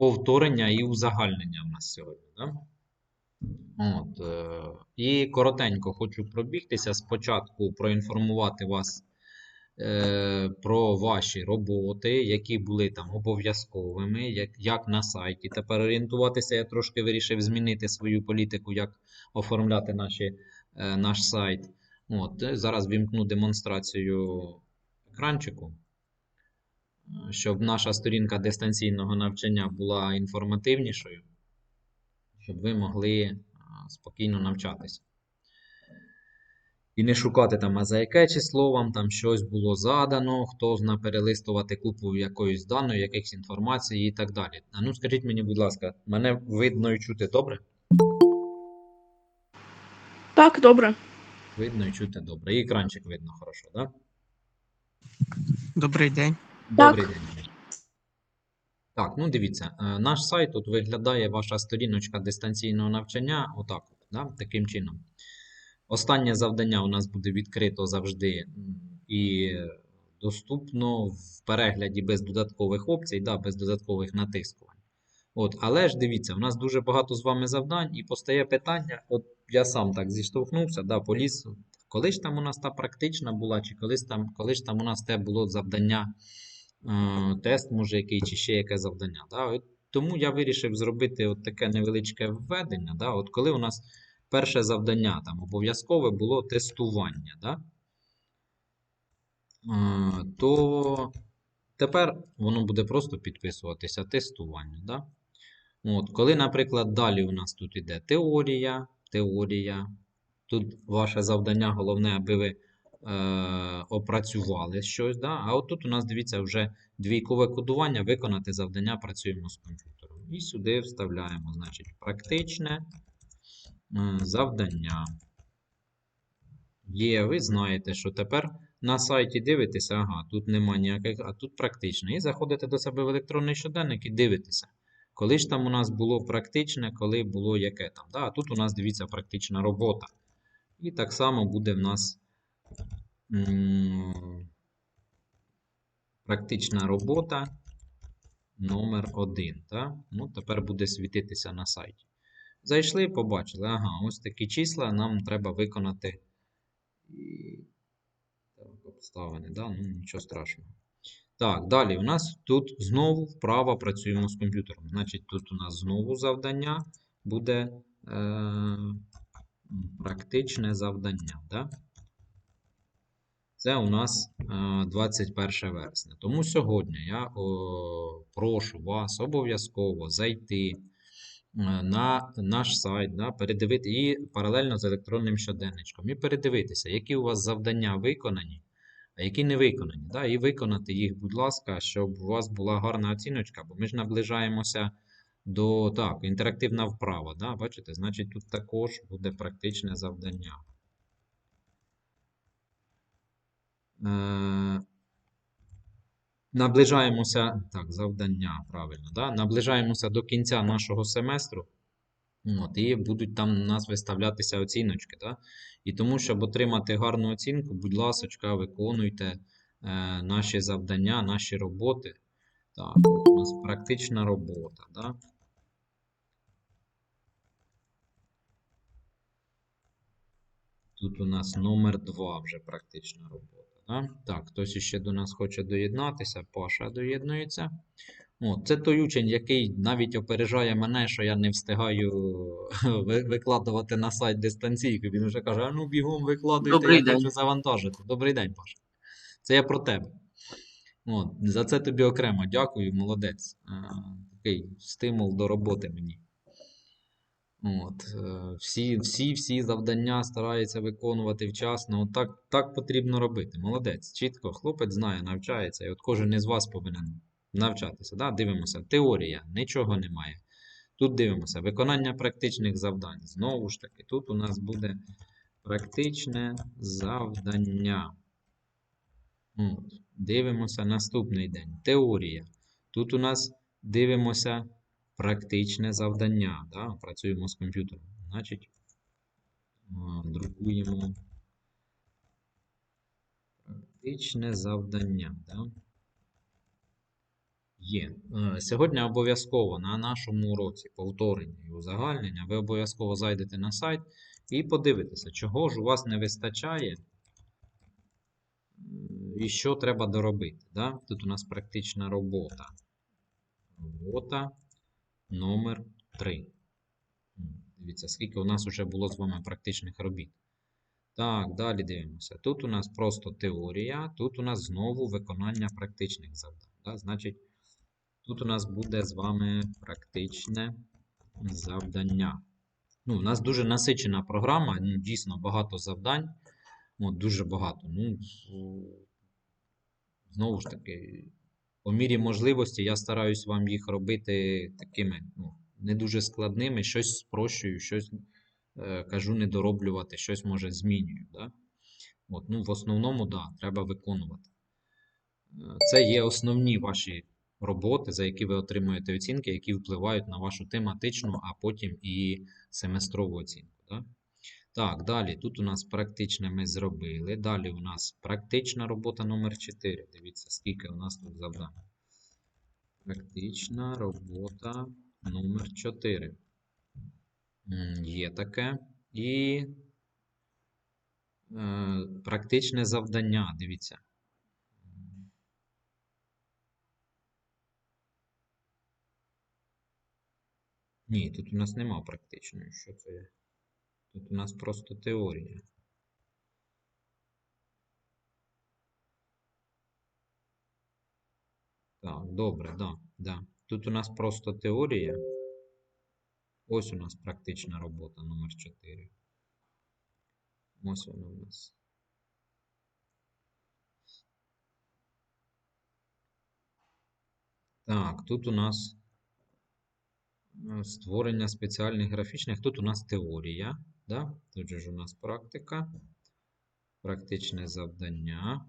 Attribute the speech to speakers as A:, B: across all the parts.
A: повторення і узагальнення в нас сьогодні. Да? От, е, і коротенько хочу пробігтися. Спочатку проінформувати вас е, про ваші роботи, які були там обов'язковими, як, як на сайті. Тепер орієнтуватися я трошки вирішив змінити свою політику, як оформляти наші, е, наш сайт. От, зараз вімкну демонстрацію екранчику, щоб наша сторінка дистанційного навчання була інформативнішою, щоб ви могли е, спокійно навчатися. І не шукати там, а за яке число вам там щось було задано, хто зна перелистувати купу якоїсь даної, якихось інформацій і так далі. А ну скажіть мені, будь ласка, мене видно і чути добре?
B: Так, добре.
A: Видно і чути добре. І екранчик видно хорошо, так? Да?
C: Добрий день.
A: Добрий день. Так, ну дивіться, е, наш сайт тут виглядає ваша сторіночка дистанційного навчання, отак, от, да, таким чином. Останнє завдання у нас буде відкрито завжди і доступно в перегляді без додаткових опцій, да, без додаткових натискувань. От, але ж дивіться, у нас дуже багато з вами завдань, і постає питання, от я сам так зіштовхнувся, да, поліз. Коли ж там у нас та практична була, чи колись там, коли ж там у нас те було завдання, тест, може, який, чи ще яке завдання. Да? От тому я вирішив зробити от таке невеличке введення. Да? От коли у нас перше завдання там обов'язкове було тестування, да? Е, то тепер воно буде просто підписуватися тестування. Да? От, коли, наприклад, далі у нас тут іде теорія, теорія. Тут ваше завдання головне, аби ви е, опрацювали щось. Да? А тут у нас, дивіться, вже двійкове кодування, виконати завдання працюємо з комп'ютером. І сюди вставляємо, значить, практичне е, завдання. Є, ви знаєте, що тепер на сайті дивитеся, ага, тут нема ніяких, а тут практичне. І заходите до себе в електронний щоденник і дивитеся. Коли ж там у нас було практичне, коли було яке там. Да? А тут у нас, дивіться, практична робота. І так само буде в нас практична робота номер 1. Так? Ну, тепер буде світитися на сайті. Зайшли, побачили. Ага, ось такі числа нам треба виконати. Так, обставини, да? ну, нічого страшного. Так, далі у нас тут знову вправо працюємо з комп'ютером. Значить, тут у нас знову завдання буде е, практичне завдання. Да? Це у нас е, 21 вересня. Тому сьогодні я прошу вас обов'язково зайти е, на наш сайт, да, передивити і паралельно з електронним щоденничком, і передивитися, які у вас завдання виконані а які не виконані. Да? І виконати їх, будь ласка, щоб у вас була гарна оціночка, бо ми ж наближаємося до так, інтерактивна вправа. Да? Бачите, значить, тут також буде практичне завдання. Е, Наближаємося, так, завдання, правильно, да? наближаємося до кінця нашого семестру. От, і будуть там у нас виставлятися оціночки. Да? І тому, щоб отримати гарну оцінку, будь ласка, виконуйте е, наші завдання, наші роботи. Так, у нас практична робота. Да? Тут у нас номер 2 вже практична робота. Да? Так, хтось ще до нас хоче доєднатися. Паша доєднується. О, це той учень, який навіть опережає мене, що я не встигаю викладувати на сайт дистанційку. Він вже каже: а ну бігом викладуйте,
C: Добрий
A: я
C: день.
A: хочу завантажити. Добрий день, Паша. Це я про тебе. От, за це тобі окремо дякую, молодець. Е, Такий стимул до роботи мені. От, е, всі, всі, всі завдання стараються виконувати вчасно. От так, так потрібно робити. Молодець. Чітко, хлопець знає, навчається. І от кожен із вас повинен навчатися. Да? Дивимося, теорія, нічого немає. Тут дивимося, виконання практичних завдань. Знову ж таки, тут у нас буде практичне завдання. От. Дивимося наступний день. Теорія. Тут у нас дивимося практичне завдання. Да? Працюємо з комп'ютером. Значить, друкуємо практичне завдання. Да? Є. Сьогодні обов'язково на нашому уроці повторення і узагальнення ви обов'язково зайдете на сайт і подивитеся, чого ж у вас не вистачає і що треба доробити. Да? Тут у нас практична робота. Робота номер 3. Дивіться, скільки у нас вже було з вами практичних робіт. Так, далі дивимося. Тут у нас просто теорія, тут у нас знову виконання практичних завдань. Да? Значить, тут у нас буде з вами практичне завдання. Ну, у нас дуже насичена програма, ну, дійсно багато завдань. От, дуже багато. Ну, знову ж таки, по мірі можливості я стараюсь вам їх робити такими ну, не дуже складними, щось спрощую, щось е, кажу не дороблювати, щось може змінюю. Да? От, ну, в основному, да, треба виконувати. Е, Це є основні ваші роботи, за які ви отримуєте оцінки, які впливають на вашу тематичну, а потім і семестрову оцінку. Да? Так, далі. Тут у нас практичне ми зробили. Далі у нас практична робота номер 4. Дивіться, скільки у нас тут завдань. Практична робота номер 4. Є таке. І е, практичне завдання. Дивіться. Ні, тут у нас нема практичної. Що це є? Тут у нас просто теорія. Так, добре, да, да. Тут у нас просто теорія. Ось у нас практична робота номер 4. Ось вона у нас. Так, тут у нас е, створення спеціальних графічних. Тут у нас теорія. Да? Тут же у нас практика, практичне завдання.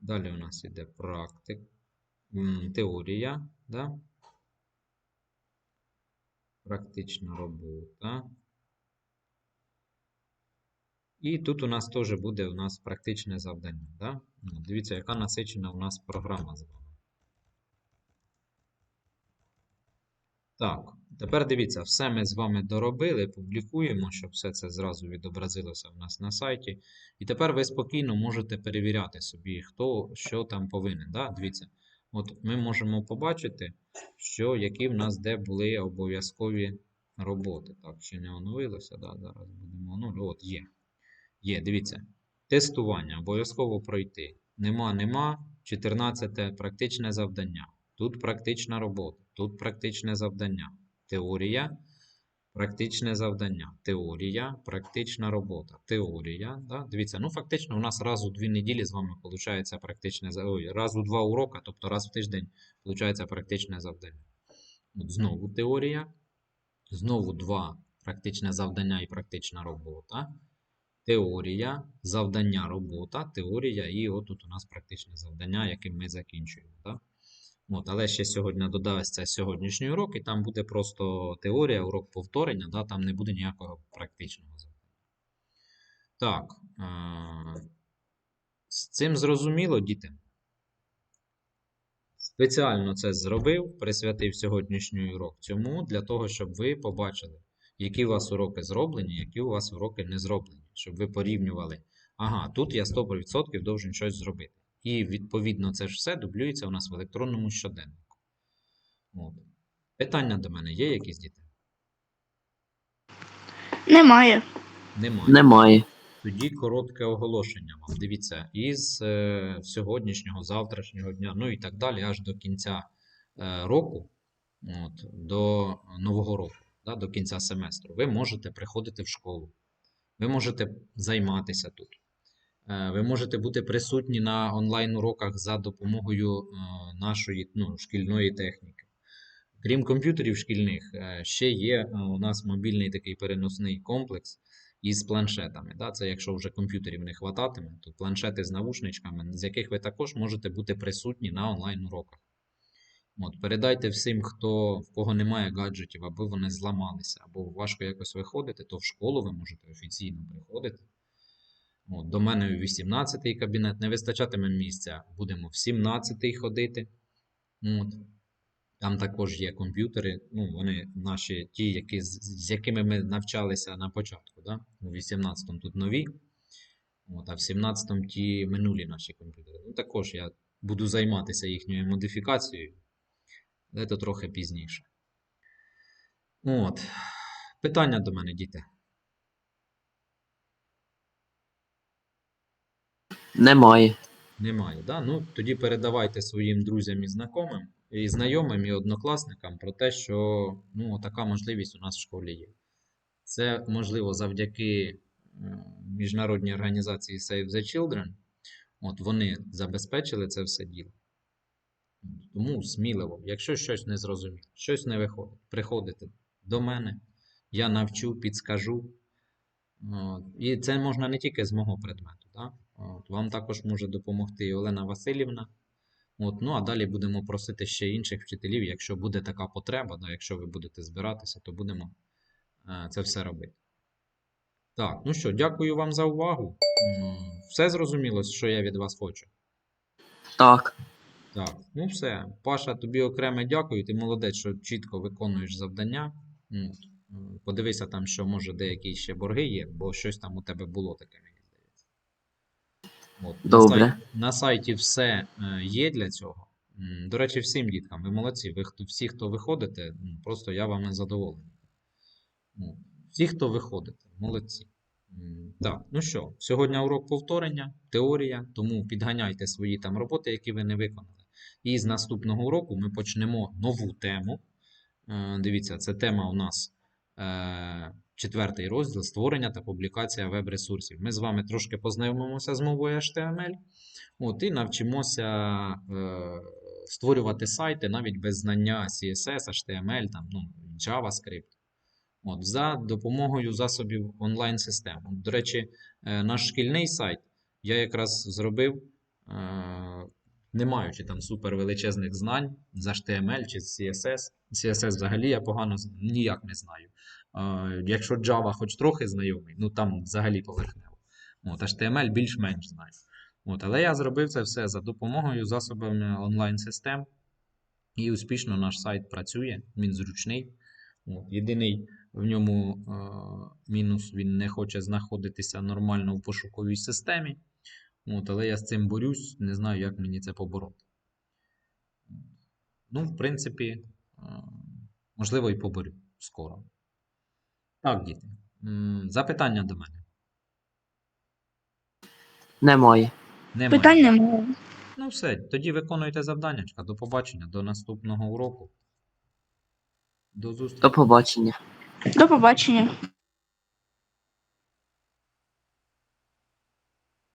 A: Далі у нас іде практик, теорія, да? практична робота. І тут у нас теж буде у нас практичне завдання. Да? Ну, Дивіться, яка насичена у нас програма з вами. Так, тепер дивіться, все ми з вами доробили, публікуємо, щоб все це зразу відобразилося в нас на сайті. І тепер ви спокійно можете перевіряти собі, хто що там повинен. Да? Дивіться, от ми можемо побачити, що які в нас де були обов'язкові роботи. Так, ще не оновилося, да? зараз будемо оновлювати. От є. Є, дивіться. Тестування обов'язково пройти. Нема, нема. 14 практичне завдання. Тут практична робота, тут практичне завдання. Теорія, практичне завдання. Теорія, практична робота. Теорія. Да? Дивіться, ну фактично у нас раз у дві неділі з вами виходить практичне за- Ой, раз у два уроки, тобто раз в тиждень виходить практичне завдання. От знову теорія. Знову два практичне завдання і практична робота. Теорія, завдання, робота, теорія, і отут у нас практичне завдання, яким ми закінчуємо. От, але ще сьогодні додасться сьогоднішній урок, і там буде просто теорія, урок повторення, да? там не буде ніякого практичного завдання. Так, е- з цим зрозуміло, діти. Спеціально це зробив, присвятив сьогоднішній урок цьому, для того, щоб ви побачили, які у вас уроки зроблені, які у вас уроки не зроблені, щоб ви порівнювали. Ага, тут я 100% должен щось зробити. І відповідно це ж все дублюється у нас в електронному щоденнику. От. Питання до мене є якісь діти?
B: Немає.
A: Немає.
C: Немає.
A: Тоді коротке оголошення вам. Дивіться, із е, сьогоднішнього, завтрашнього дня, ну і так далі, аж до кінця е, року, от, до нового року, да, до кінця семестру, ви можете приходити в школу. Ви можете займатися тут. Е, ви можете бути присутні на онлайн-уроках за допомогою е, нашої ну, шкільної техніки. Крім комп'ютерів шкільних, е, ще є у нас мобільний такий переносний комплекс із планшетами. Да? Це якщо вже комп'ютерів не хвататиме, то планшети з навушничками, з яких ви також можете бути присутні на онлайн-уроках. От, передайте всім, хто, в кого немає гаджетів, або вони зламалися, або важко якось виходити, то в школу ви можете офіційно приходити. До мене у 18-й кабінет не вистачатиме місця, будемо в 17-й ходити. От. Там також є комп'ютери, ну, вони наші, ті, які, з якими ми навчалися на початку. Да? У 18-му тут нові, от, а в 17-му ті минулі наші комп'ютери. Ну, також я буду займатися їхньою модифікацією, але це трохи пізніше. От. Питання до мене, діти.
B: Немає.
A: Немає, да? Ну, тоді передавайте своїм друзям і знайомим, і знайомим, і однокласникам про те, що ну, така можливість у нас в школі є. Це можливо завдяки е, міжнародній організації Save the Children. От вони забезпечили це все діло. Тому сміливо, якщо щось не зрозуміло, щось не виходить, приходите до мене, я навчу, підскажу. І це можна не тільки з мого предмету. Да? От. Вам також може допомогти і Олена Васильівна. От. Ну, а далі будемо просити ще інших вчителів, якщо буде така потреба, да, якщо ви будете збиратися, то будемо е, це все робити. Так, ну що, дякую вам за увагу. Все зрозуміло, що я від вас хочу.
B: Так.
A: Так, ну все. Паша, тобі окреме дякую. Ти молодець, що чітко виконуєш завдання. М, Подивися там, що може деякі ще борги є, бо щось там у тебе було таке, От, на сайті, на сайті все е, є для цього. До речі, всім діткам, ви молодці. Ви хто, всі, хто виходите, просто я вами задоволений. Ну, Всі, хто виходите, молодці. Так, ну що, сьогодні урок повторення, теорія, тому підганяйте свої там роботи, які ви не виконали. І з наступного уроку ми почнемо нову тему. Е, Дивіться, це тема у нас е, четвертий розділ створення та публікація веб-ресурсів. Ми з вами трошки познайомимося з мовою HTML. От, і навчимося е, створювати сайти навіть без знання CSS, HTML, там, ну, JavaScript. От, за допомогою засобів онлайн-систем. До речі, е, наш шкільний сайт я якраз зробив, е, не маючи там супер знань з HTML чи з CSS. CSS взагалі я погано ніяк не знаю. Якщо Java хоч трохи знайомий, ну там взагалі поверхнево. От, HTML більш-менш знаю. От, але я зробив це все за допомогою засобами онлайн-систем. І успішно наш сайт працює, він зручний. От, єдиний в ньому е, мінус він не хоче знаходитися нормально в пошуковій системі. От, але я з цим борюсь, не знаю, як мені це побороти. Ну, в принципі, е, можливо, і поборю скоро. Так, діти. Запитання до мене.
B: Немає.
A: Немає.
C: Питань немає.
A: Ну, все, тоді виконуйте завданнячка. До побачення, до наступного уроку. До зустрічі.
B: До побачення.
C: До побачення.